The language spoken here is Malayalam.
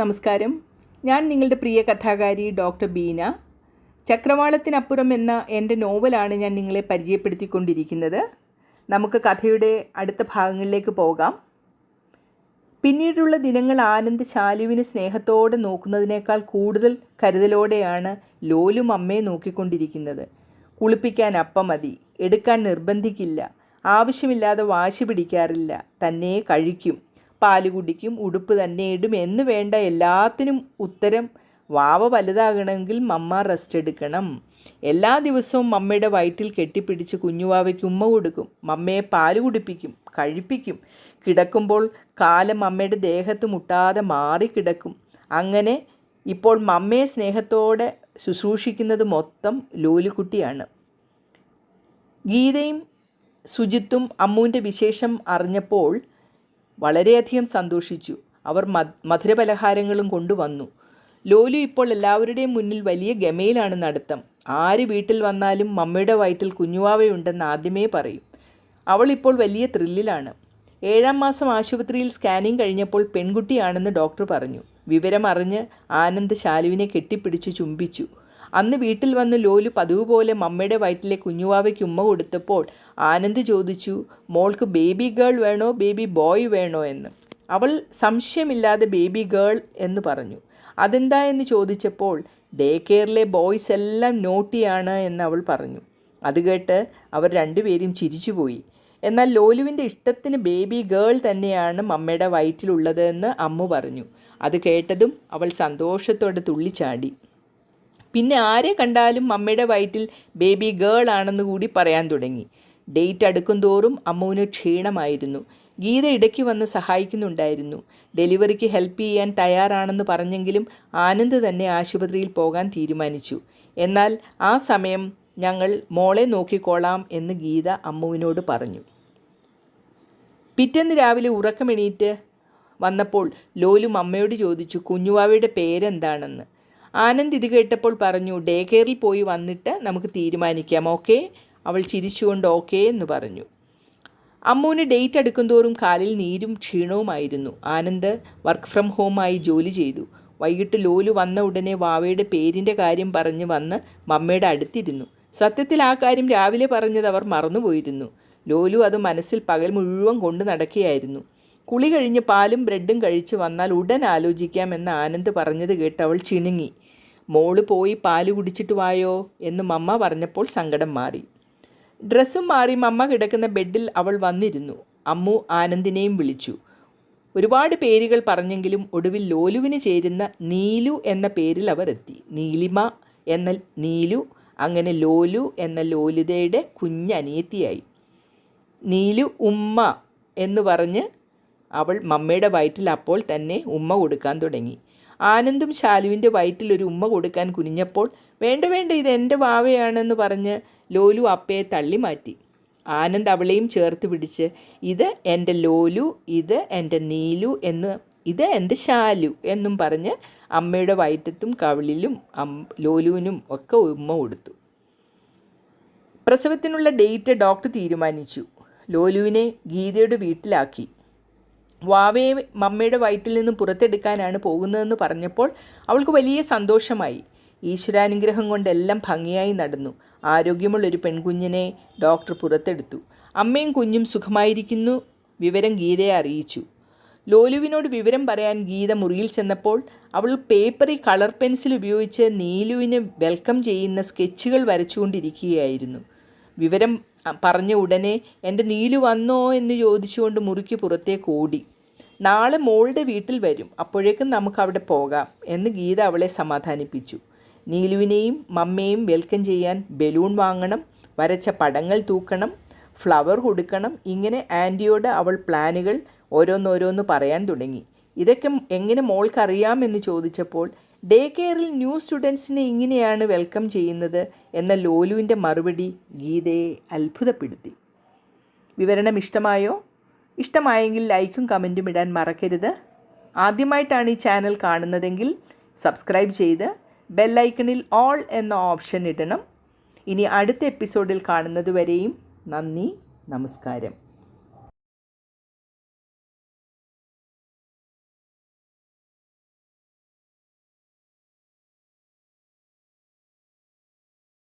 നമസ്കാരം. ഞാൻ നിങ്ങളുടെ പ്രിയ കഥാകാരി ഡോക്ടർ ബീന. ചക്രവാളത്തിനപ്പുറം എന്ന എന്റെ നോവലാണ് ഞാൻ നിങ്ങളെ പരിചയപ്പെടുത്തിക്കൊണ്ടിരിക്കുന്നത്. നമുക്ക് കഥയുടെ അടുത്ത ഭാഗങ്ങളിലേക്ക് പോകാം. പിന്നീടുള്ള ദിനങ്ങൾ ആനന്ദ് ശാലുവിനെ സ്നേഹത്തോടെ നോക്കുന്നതിനേക്കാൾ കൂടുതൽ കരുതലോടെയാണ് ലോലും അമ്മയെ നോക്കിക്കൊണ്ടിരിക്കുന്നത്. കുളിപ്പിക്കാൻ അപ്പം മതി എടുക്കാൻ നിർബന്ധിക്കില്ല ആവശ്യമില്ലാതെ വാശി പിടിക്കാറില്ല തന്നെ കഴിക്കും. പാൽ കുടിക്കും ഉടുപ്പ് തന്നെ ഇടും എന്ന് വേണ്ട എല്ലാത്തിനും ഉത്തരം വാവ വലുതാകണമെങ്കിൽ മമ്മ റെസ്റ്റ് എടുക്കണം. എല്ലാ ദിവസവും മമ്മയുടെ വയറ്റിൽ കെട്ടിപ്പിടിച്ച് കുഞ്ഞുവാവയ്ക്ക് ഉമ്മ കൊടുക്കും. മമ്മയെ പാൽ കുടിപ്പിക്കും കഴിപ്പിക്കും. കിടക്കുമ്പോൾ കാലം അമ്മയുടെ ദേഹത്ത് മുട്ടാതെ മാറി കിടക്കും. അങ്ങനെ ഇപ്പോൾ മമ്മയെ സ്നേഹത്തോടെ ശുശ്രൂഷിക്കുന്നത് മൊത്തം ലോലിക്കുട്ടിയാണ്. ഗീതയും സുജിത്തും അമ്മുവിന്റെ വിശേഷം അറിഞ്ഞപ്പോൾ വളരെയധികം സന്തോഷിച്ചു. അവർ മധുരപലഹാരങ്ങളും കൊണ്ടുവന്നു. ലോലു ഇപ്പോൾ എല്ലാവരുടെയും മുന്നിൽ വലിയ ഗമയിലാണ് നടത്തം. ആര് വീട്ടിൽ വന്നാലും മമ്മയുടെ വയറ്റിൽ കുഞ്ഞുവാവയുണ്ടെന്ന് ആദ്യമേ പറയും. അവൾ ഇപ്പോൾ വലിയ ത്രില്ലിലാണ്. ഏഴാം മാസം ആശുപത്രിയിൽ സ്കാനിങ് കഴിഞ്ഞപ്പോൾ പെൺകുട്ടിയാണെന്ന് ഡോക്ടർ പറഞ്ഞു. വിവരം അറിഞ്ഞ് ആനന്ദ് ശാലുവിനെ കെട്ടിപ്പിടിച്ച് ചുംബിച്ചു. അന്ന് വീട്ടിൽ വന്ന് ലോലു പതിവ് പോലെ മമ്മയുടെ വയറ്റിലെ കുഞ്ഞുവാവയ്ക്ക് ഉമ്മ കൊടുത്തപ്പോൾ ആനന്ദ് ചോദിച്ചു മോൾക്ക് ബേബി ഗേൾ വേണോ ബേബി ബോയ് വേണോ എന്ന്? അവൾ സംശയമില്ലാതെ ബേബി ഗേൾ എന്ന് പറഞ്ഞു. അതെന്താ എന്ന് ചോദിച്ചപ്പോൾ ഡേ കെയറിലെ ബോയ്സ് എല്ലാം നോട്ടിയാണ് എന്ന് അവൾ പറഞ്ഞു. അത് കേട്ട് അവർ രണ്ടുപേരും ചിരിച്ചുപോയി. എന്നാൽ ലോലുവിന്റെ ഇഷ്ടത്തിന് ബേബി ഗേൾ തന്നെയാണ് മമ്മയുടെ വയറ്റിലുള്ളതെന്ന് അമ്മു പറഞ്ഞു. അത് കേട്ടതും അവൾ സന്തോഷത്തോടെ തുള്ളിച്ചാടി. പിന്നെ ആരെ കണ്ടാലും അമ്മയുടെ വയറ്റിൽ ബേബി ഗേൾ ആണെന്ന് കൂടി പറയാൻ തുടങ്ങി. ഡേറ്റ് അടുക്കും തോറും അമ്മുവിന് ക്ഷീണമായിരുന്നു. ഗീത ഇടയ്ക്ക് വന്ന് സഹായിക്കുന്നുണ്ടായിരുന്നു. ഡെലിവറിക്ക് ഹെൽപ്പ് ചെയ്യാൻ തയ്യാറാണെന്ന് പറഞ്ഞെങ്കിലും ആനന്ദ് തന്നെ ആശുപത്രിയിൽ പോകാൻ തീരുമാനിച്ചു. എന്നാൽ ആ സമയം ഞങ്ങൾ മോളെ നോക്കിക്കോളാം എന്ന് ഗീത അമ്മുവിനോട് പറഞ്ഞു. പിറ്റേന്ന് രാവിലെ ഉറക്കമെണീറ്റ് വന്നപ്പോൾ ലോലും അമ്മയോട് ചോദിച്ചു കുഞ്ഞുവാവയുടെ പേരെന്താണെന്ന്? ആനന്ദ് ഇത് കേട്ടപ്പോൾ പറഞ്ഞു ഡേ കെയറിൽ പോയി വന്നിട്ട് നമുക്ക് തീരുമാനിക്കാം ഓക്കെ? അവൾ ചിരിച്ചുകൊണ്ട് ഓക്കെ എന്ന് പറഞ്ഞു. അമ്മുവിന് ഡേറ്റ് അടുക്കുന്തോറും കാലിൽ നീരും ക്ഷീണവുമായിരുന്നു. ആനന്ദ് വർക്ക് ഫ്രം ഹോമായി ജോലി ചെയ്തു. വൈകിട്ട് ലോലു വന്ന ഉടനെ വാവയുടെ പേരിന്റെ കാര്യം പറഞ്ഞ് വന്ന് മമ്മയുടെ അടുത്തിരുന്നു. സത്യത്തിൽ ആ കാര്യം രാവിലെ പറഞ്ഞത് അവർ മറന്നുപോയിരുന്നു. ലോലു അത് മനസ്സിൽ പകൽ മുഴുവൻ കൊണ്ട് നടക്കുകയായിരുന്നു. കുളി കഴിഞ്ഞ് പാലും ബ്രെഡും കഴിച്ച് വന്നാൽ ഉടൻ ആലോചിക്കാമെന്ന് ആനന്ദ് പറഞ്ഞത് കേട്ട് അവൾ ചിണുങ്ങി. മോൾ പോയി പാൽ കുടിച്ചിട്ട് വായോ എന്ന് മമ്മ പറഞ്ഞപ്പോൾ സങ്കടം മാറി. ഡ്രസ്സും മാറി മമ്മ കിടക്കുന്ന ബെഡിൽ അവൾ വന്നിരുന്നു. അമ്മു ആനന്ദിനെയും വിളിച്ചു. ഒരുപാട് പേരുകൾ പറഞ്ഞെങ്കിലും ഒടുവിൽ ലോലുവിന് ചേരുന്ന നീലു എന്ന പേരിൽ അവർ എത്തി. നീലിമ എന്ന നീലു അങ്ങനെ ലോലു എന്ന ലോലിതയുടെ കുഞ്ഞനിയത്തിയായി. നീലു ഉമ്മ എന്ന് പറഞ്ഞ് അവൾ മമ്മയുടെ വയറ്റിൽ അപ്പോൾ തന്നെ ഉമ്മ കൊടുക്കാൻ തുടങ്ങി. ആനന്ദും ശാലുവിന്റെ വയറ്റിൽ ഒരു ഉമ്മ കൊടുക്കാൻ കുനിഞ്ഞപ്പോൾ വേണ്ട വേണ്ട ഇത് എന്റെ വാവയാണെന്ന് പറഞ്ഞ് ലോലു അപ്പയെ തള്ളി മാറ്റി. ആനന്ദ് അവളെയും ചേർത്ത് പിടിച്ച് ഇത് എന്റെ ലോലു ഇത് എന്റെ നീലു എന്ന് ഇത് എന്റെ ശാലു എന്നും പറഞ്ഞ് അമ്മയുടെ വയറ്റത്തും കവിളിലും ലോലുവിനും ഒക്കെ ഉമ്മ കൊടുത്തു. പ്രസവത്തിനുള്ള ഡേറ്റ് ഡോക്ടർ തീരുമാനിച്ചു. ലോലുവിനെ ഗീതയുടെ വീട്ടിലാക്കി. വാവയെ മമ്മയുടെ വയറ്റിൽ നിന്ന് പുറത്തെടുക്കാനാണ് പോകുന്നതെന്ന് പറഞ്ഞപ്പോൾ അവൾക്ക് വലിയ സന്തോഷമായി. ഈശ്വരാനുഗ്രഹം കൊണ്ടെല്ലാം ഭംഗിയായി നടന്നു. ആരോഗ്യമുള്ളൊരു പെൺകുഞ്ഞിനെ ഡോക്ടർ പുറത്തെടുത്തു. അമ്മയും കുഞ്ഞും സുഖമായിരിക്കുന്നു വിവരം ഗീതയെ അറിയിച്ചു. ലോലുവിനോട് വിവരം പറയാൻ ഗീത മുറിയിൽ ചെന്നപ്പോൾ അവൾ പേപ്പറിൽ കളർ പെൻസിൽ ഉപയോഗിച്ച് നീലുവിന് വെൽക്കം ചെയ്യുന്ന സ്കെച്ചുകൾ വരച്ചുകൊണ്ടിരിക്കുകയായിരുന്നു. വിവരം പറഞ്ഞ ഉടനെ എന്റെ നീലു വന്നോ? എന്ന് ചോദിച്ചുകൊണ്ട് മുറിക്ക് പുറത്തേക്ക് ഓടി. നാളെ മോളുടെ വീട്ടിൽ വരും. അപ്പോഴേക്കും നമുക്ക് അവിടെ പോകാം എന്ന് ഗീത അവളെ സമാധാനിപ്പിച്ചു. നീലുവിനെയും മമ്മയെയും വെൽക്കം ചെയ്യാൻ ബലൂൺ വാങ്ങണം വരച്ച പടങ്ങൾ തൂക്കണം ഫ്ലവർ കൊടുക്കണം ഇങ്ങനെ ആന്റിയോട് അവൾ പ്ലാനുകൾ ഓരോന്നോരോന്ന് പറയാൻ തുടങ്ങി. ഇതൊക്കെ എങ്ങനെ മോൾക്കറിയാമെന്ന് ചോദിച്ചപ്പോൾ ഡേ കെയറിൽ ന്യൂ സ്റ്റുഡൻസിനെ ഇങ്ങനെയാണ് വെൽക്കം ചെയ്യുന്നത് എന്ന ലോലുവിന്റെ മറുപടി ഗീതയെ അത്ഭുതപ്പെടുത്തി. വിവരണം ഇഷ്ടമായോ? ഇഷ്ടമായെങ്കിൽ ലൈക്കും കമന്റും ഇടാൻ മറക്കരുത്. ആദ്യമായിട്ടാണ് ഈ ചാനൽ കാണുന്നതെങ്കിൽ സബ്സ്ക്രൈബ് ചെയ്ത് ബെല്ലൈക്കണിൽ ഓൾ എന്ന ഓപ്ഷൻ ഇടണം. ഇനി അടുത്ത എപ്പിസോഡിൽ കാണുന്നതുവരെയും നന്ദി നമസ്കാരം.